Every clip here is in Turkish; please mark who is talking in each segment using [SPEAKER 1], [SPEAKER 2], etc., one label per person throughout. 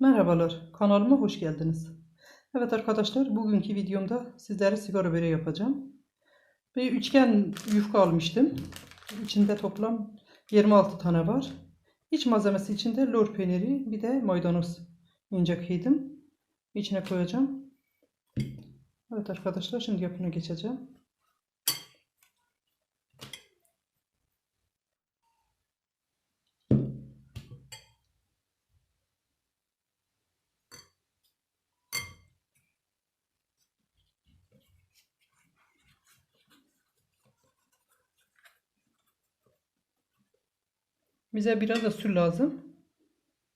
[SPEAKER 1] Merhabalar, kanalıma hoş geldiniz. Evet arkadaşlar, bugünkü videomda sizlere sigara böreği yapacağım. Bir üçgen yufka almıştım. İçinde toplam 26 tane var. İç malzemesi içinde lor peyniri, bir de maydanoz ince kıydım. İçine koyacağım. Evet arkadaşlar, şimdi yapımına geçeceğim. Bize biraz da su lazım.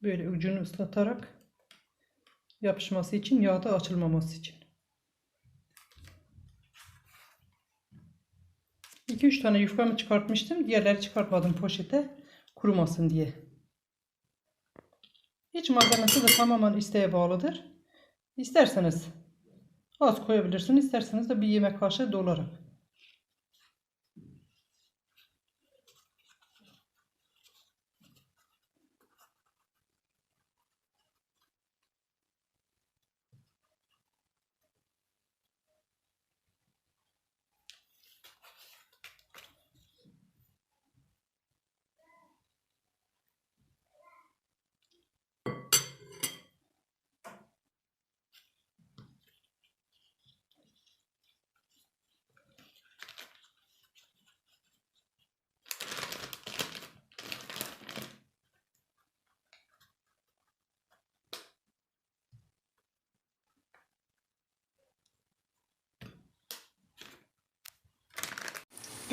[SPEAKER 1] Böyle ucunu ıslatarak yapışması için yağda açılmaması için. 2-3 tane yufkamı çıkartmıştım. Diğerleri çıkartmadım poşete kurumasın diye. İç malzemesi de tamamen isteğe bağlıdır. İsterseniz az koyabilirsiniz. isterseniz de bir yemek kaşığı dolarak.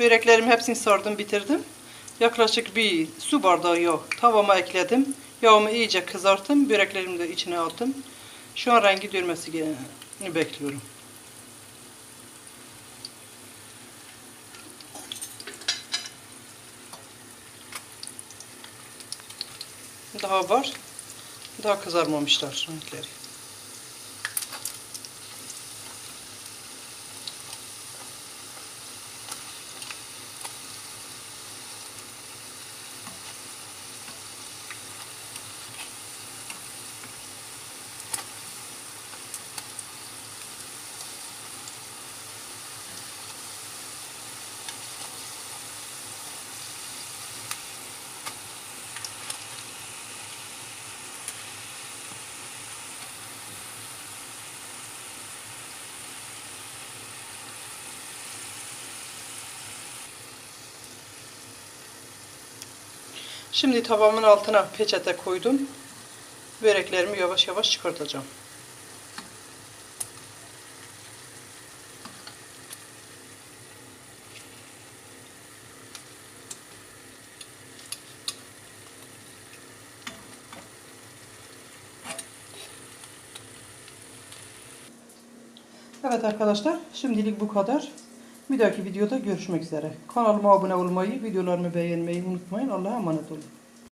[SPEAKER 1] Böreklerimi hepsini sardım bitirdim. Yaklaşık bir su bardağı yağ tavama ekledim. Yağımı iyice kızarttım. Böreklerimi de içine attım. Şu an rengi dönmesini bekliyorum. Daha var. Daha kızarmamışlar renkleri. Şimdi tavamın altına peçete koydum. Böreklerimi yavaş yavaş çıkartacağım. Evet arkadaşlar şimdilik bu kadar. Bir dahaki videoda görüşmek üzere. Kanalıma abone olmayı, videolarımı beğenmeyi unutmayın. Allah'a emanet olun.